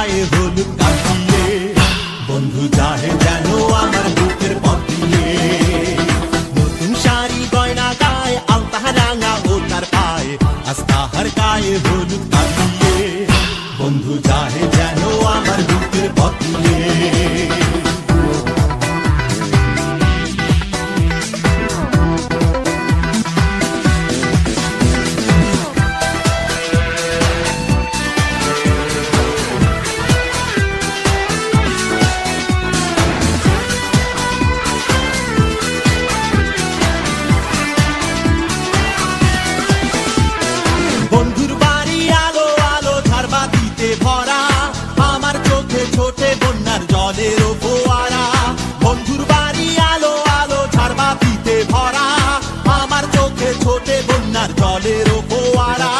গায়ে হলুদ কাটিয়ে বন্ধু যাহে যেন আমার বুকের পথ দিয়ে নতুন শাড়ি গয়না গায়ে আলতা রাঙা ও তার পায়ে আস্তাহার গায়ে হলুদ কাটিয়ে বন্ধু যাহে বন্যার জলের ফোয়ারা বন্ধুর বাড়ি আলো আলো ঝাড়বাতিতে ভরা। আমার চোখে ছোটে বন্যার জলের ফোয়ারা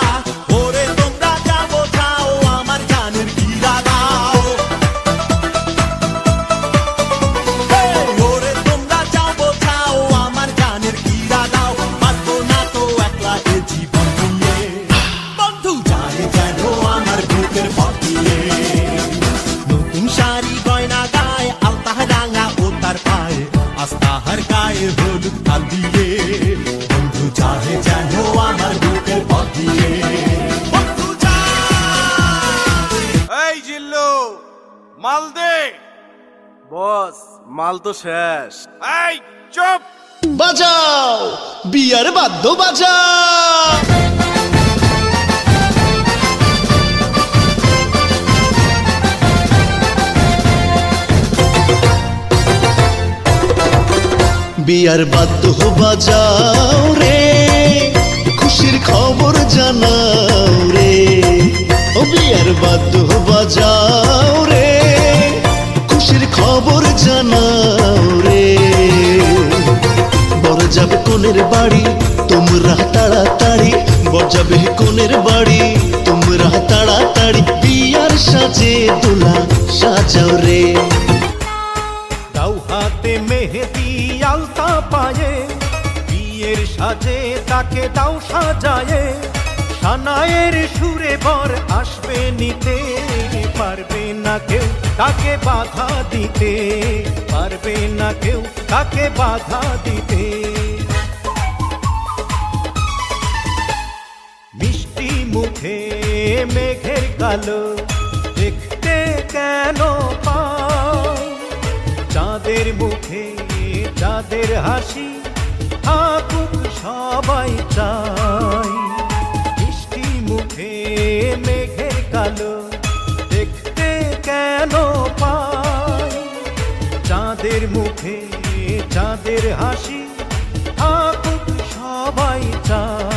চাহে যেন আমার বুকের পথিয়ে বন্ধু এই জিল্লু মাল দে। বস মাল তো শেষ। এই চুপ। বাজাও বিয়ার বাদ্য বাজাও। বিয়ার বাদ্য বাজাও রে। খুশির খবর জানাও রে। ও বিয়ার বাদ্য বাজাও রে। খুশির খবর জানাও রে। বড় যাবে কোনের বাড়ি, তোমরা তাড়াতাড়ি। বড় যাবে কোনের বাড়ি, তোমরা তাড়াতাড়ি। বিয়ার সাজে, দোলা সাজাও রে। সাজে, তাকে দাও সাজায়ে। সানায়ের সুরে বর আসবে নিতে। পারবে না কেউ তাকে বাধা দিতে। পারবে না কেউ তাকে বাধা দিতে। মিষ্টি মুখে মেঘের কালো দেখতে কেন পাই চাঁদের মুখে, চাঁদের হাসি থাকুক সবাই চাই। মুখে মেঘের কালো দেখতে কেন পাই? চাঁদের মুখে, চাঁদের হাসি থাকুক সবাই চাই।